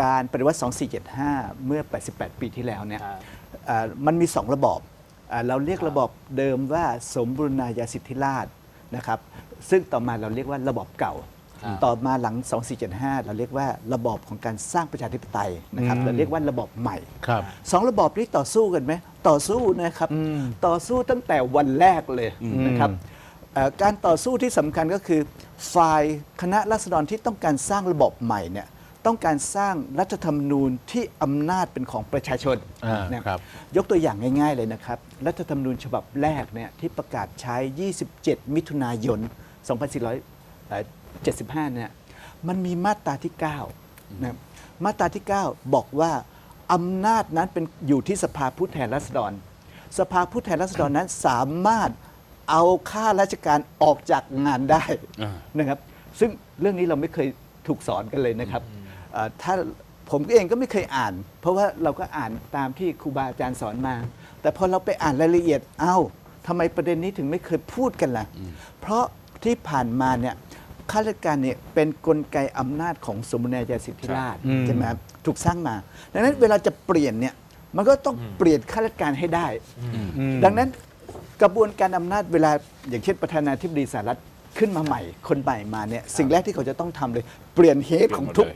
การปฏิวัติ 2475 เมื่อ 88 ปีที่แล้วเนี่ยครับอ่ามันมี 2 ระบอบอ่าเราเรียกระบอบเดิมว่าสมบูรณาญาสิทธิราชย์นะครับ ซึ่งต่อมาเราเรียกว่าระบอบเก่าครับต่อมาหลัง 2475 เราเรียกว่าระบอบของการสร้างประชาธิปไตยนะครับอืมเราเรียกว่าระบอบใหม่ครับสองระบอบนี้ต่อสู้กันไหมต่อสู้นะครับอืมต่อสู้ตั้งแต่วันแรกเลยนะครับเอ่อการต่อสู้ที่สำคัญก็คือฝ่ายคณะรัษฎรที่ต้องการสร้างระบบใหม่เนี่ย ต้องการสร้างรัฐธรรมนูญที่อำนาจเป็นของประชาชนอ่าเนี่ยครับ ยกตัวอย่างง่าย ๆ เลยนะครับ รัฐธรรมนูญฉบับแรกเนี่ยที่ประกาศใช้ 27 มิถุนายน 2475 เนี่ยมันมีมาตราที่9นะครับมาตราที่ 9 บอกว่าอำนาจนั้นเป็นอยู่ที่สภาผู้แทนราษฎร สภาผู้แทนราษฎรนั้นสามารถเอาข้าราชการออกจากงานได้อ่านะครับ ซึ่งเรื่องนี้เราไม่เคยถูกสอนกันเลยนะครับเอ่อ ถ้าผมเองก็ไม่เคยอ่าน เพราะว่าเราก็อ่านตามที่ครูบาอาจารย์สอนมา แต่พอเราไปอ่านรายละเอียดเอ้าทำไมประเด็นนี้ถึงไม่เคยพูดกันล่ะ เพราะที่ผ่านมาเนี่ยข้าราชการเนี่ยเป็นกลไกอำนาจของสมบูรณาญาสิทธิราชย์อืมใช่ไหมครับถูกสร้างมา ดังนั้นเวลาจะเปลี่ยนเนี่ยมันก็ต้องเปลี่ยนข้าราชการให้ได้อืมดังนั้นกระบวนการอำนาจเวลาอย่างเช่นประธานาธิบดีสหรัฐขึ้นมาใหม่ คนใหม่มาเนี่ยสิ่งแรกที่เขาจะต้องทำเลย เปลี่ยนเฮดของทุก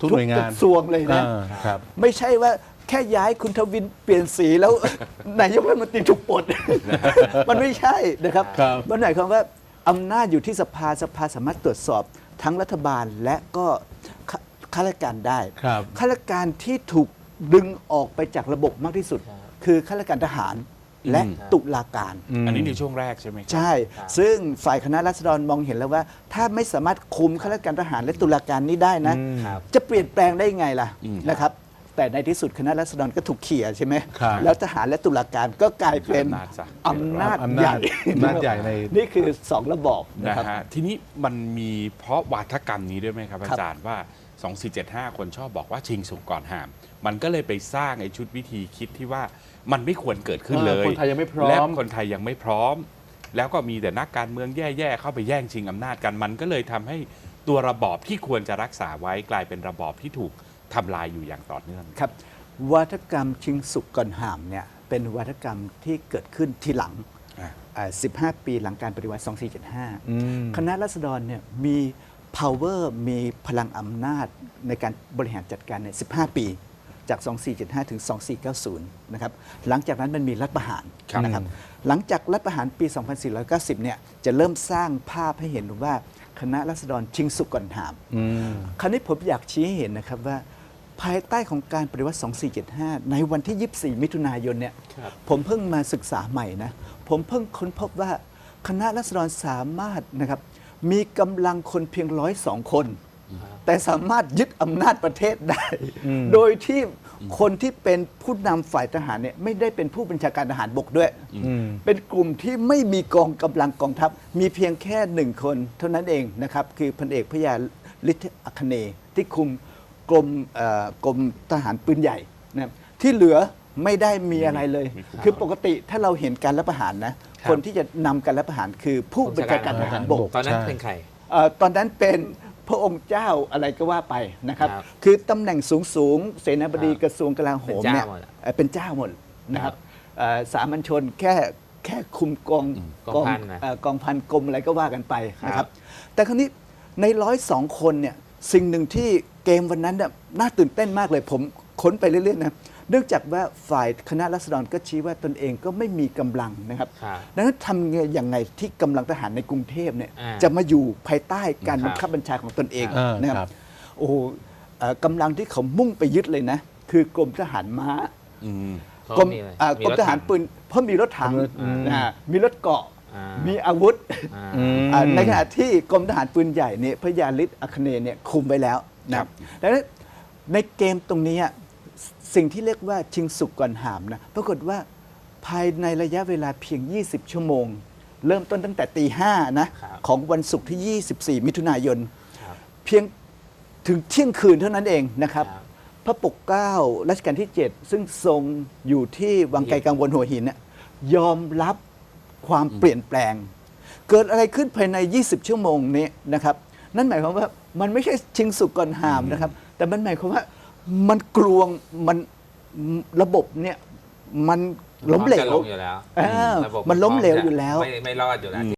ทุกหน่วยงานกระทรวงเลยนะ อ่าครับ ไม่ใช่ว่าแค่ย้ายคุณทวินเปลี่ยนสีแล้ว นายกรัฐมนตรีถูกปลด มันไม่ใช่นะครับ ครับ มันหมายความว่าอำนาจอยู่ที่สภาสภาสามารถตรวจสอบทั้งรัฐบาลและก็ข้าข้าราชการได้ ครับ ข้าราชการที่ถูกดึงออกไปจากระบบมากที่สุด คือข้าราชการทหาร และอืมตุลาการ อันนี้ในช่วงแรกใช่ไหมครับ ใช่ ซึ่งฝ่ายคณะรัษฎรมองเห็นแล้วว่า ถ้าไม่สามารถคุมข้าราชการทหารและตุลาการนี้ได้นะอืมครับจะเปลี่ยนแปลงได้ไงล่ะอืมนะครับ แต่ในที่สุดคณะรัษฎรก็ถูกเขี่ยใช่ไหมครับแล้วทหารและตุลาการก็กลายเป็นอำนาจซะอำนาจอำใหนาญ่จอำนาจใหญ่ในนี่คือสองระบอบนะนะครับฮะทีนี้มันมีเพราะวาทกรรมนี้ด้วยไหมครับอาจารย์ว่า 2475 คนชอบบอกว่าชิงสุกก่อนห้าม มันก็เลยไปสร้างไอ้ชุดวิธีคิดที่ว่ามันไม่ควรเกิดขึ้นเลยเออคนไทยยังไม่พร้อมและคนไทยยังไม่พร้อม แล้วก็มีแต่นักการเมืองแย่ๆเข้าไปแย่งชิงอำนาจกัน มันก็เลยทำให้ตัวระบอบที่ควรจะรักษาไว้กลายเป็นระบอบที่ถูกทำลายอยู่อย่างต่อเนื่องครับ วัฒกรรมชิงสุกก่อนห่ามเนี่ยเป็นวัฒกรรมที่เกิดขึ้นทีหลังอะอ่า15 ปีหลังการปฏิวัติ 2475อืมคณะรัษฎรเนี่ยมี power มีพลังอำนาจในการบริหารจัดการใน 15 ปี จาก 2475 ถึง 2490 นะครับ หลังจากนั้นมันมีรัฐประหารครับนะครับ หลังจากรัฐประหารปี 2490 เนี่ย จะเริ่มสร้างภาพให้เห็นว่าคณะรัษฎรชิงสุกก่อนหามอืมคราวนี้ผมอยากชี้ให้เห็นนะครับว่าภายใต้ของการปฏิวัติ 2475 ในวันที่ 24 มิถุนายนเนี่ยครับผมเพิ่งมาศึกษาใหม่นะ ผมเพิ่งค้นพบว่าคณะรัษฎรสามารถนะครับ มีกำลังคนเพียงร้อยสองคน แต่สามารถยึดอำนาจประเทศได้อืมโดยที่คนที่เป็นผู้นำฝ่ายทหารเนี่ยไม่ได้เป็นผู้บัญชาการทหารบกด้วยอืมเป็นกลุ่มที่ไม่มีกองกำลังกองทัพ มีเพียงแค่หนึ่งคน เท่านั้นเองนะครับ คือพลเอกพระยาฤทธิอัคเนย์ที่คุมกรมเอ่อกรมทหารปืนใหญ่นะครับที่เหลือไม่ได้มีอะไรเลยไม่คุมคือปกติถ้าเราเห็นการรัฐประหารนะ คนที่จะนำการรัฐประหารคือผู้บัญชาการทหารบกตอนนั้นใช่เป็นใคร เอ่อตอนนั้นเป็นพระองค์เจ้าอะไรก็ว่าไปนะครับ ครับคือตำแหน่งสูงสูงๆเสนาบดีครับกระทรวงกลาโหมเนี่ยเป็นเจ้าหมดอะเอ่อเป็นเจ้าหมดนะครับเอ่อสามัญชนแค่แค่คุมกองกองพันนะ เอ่อกองพันกรมอะไรก็ว่ากันไปนะคครัรับบแต่คราวนี้ในร้อยสองคนเนี่ยสิ่งหนึ่งที่เกมวันนั้นน่ะน่าตื่นเต้นมากเลยผม ค้นไปเรื่อยๆนะเนื่องจากว่าฝ่ายคณะรัษฎรก็ชี้ว่าตนเองก็ไม่มีกำลังนะครับครับดังนั้นทำไงอย่างไงที่กำลังทหารในกรุงเทพเนี่ยอ่าจะมาอยู่ภายใต้การครับบังคับบัญชาของตนเองอ่านนะคครัรับ บโอ้โหเอ่อกำลังที่เขามุ่งไปยึดเลยนะ คือกรมทหารม้า อืมเขากรมมีอะไรอ่ามีกรมรถทหารถังปืนเพราะมีรถถังมีรถอืมอ่ามีรถเกราะ อ่ามีอาวุธอ่า อืม อ่าในขณะที่กรมทหารปืนใหญ่เนี่ยพระยาฤทธิ์อัคเนย์เนี่ยคุมไว้แล้วนะครับดังนั้นในเกมตรงนี้อะ สิ่งที่เรียกว่าชิงสุกก่อนหามนะปรากฏว่าภายในระยะเวลาเพียง 20 ชั่วโมง เริ่มต้นตั้งแต่ตีห้านะครับของวันศุกร์ที่ 24 มิถุนายนครับเพียงถึงเที่ยงคืนเท่านั้นเองนะครับครับ พระปกเกล้ารัชกาลที่ 7 ซึ่งทรงอยู่ที่วังไกลกังวลหัวหินน่ะยอมรับความเปลี่ยนแปลง เกิดอะไรขึ้นภายใน 20 ชั่วโมงนี้นะครับ นั่นหมายความว่ามันไม่ใช่ชิงสุกก่อนหามนะครับ แต่มันหมายความว่า มันกลวงมันระบบเนี่ยมันล้มเหลจะวงอยู่แล้วเออระบบมันล้มเหลวอยู่แล้ว ไม่ไม่รอดอยู่แล้วอืม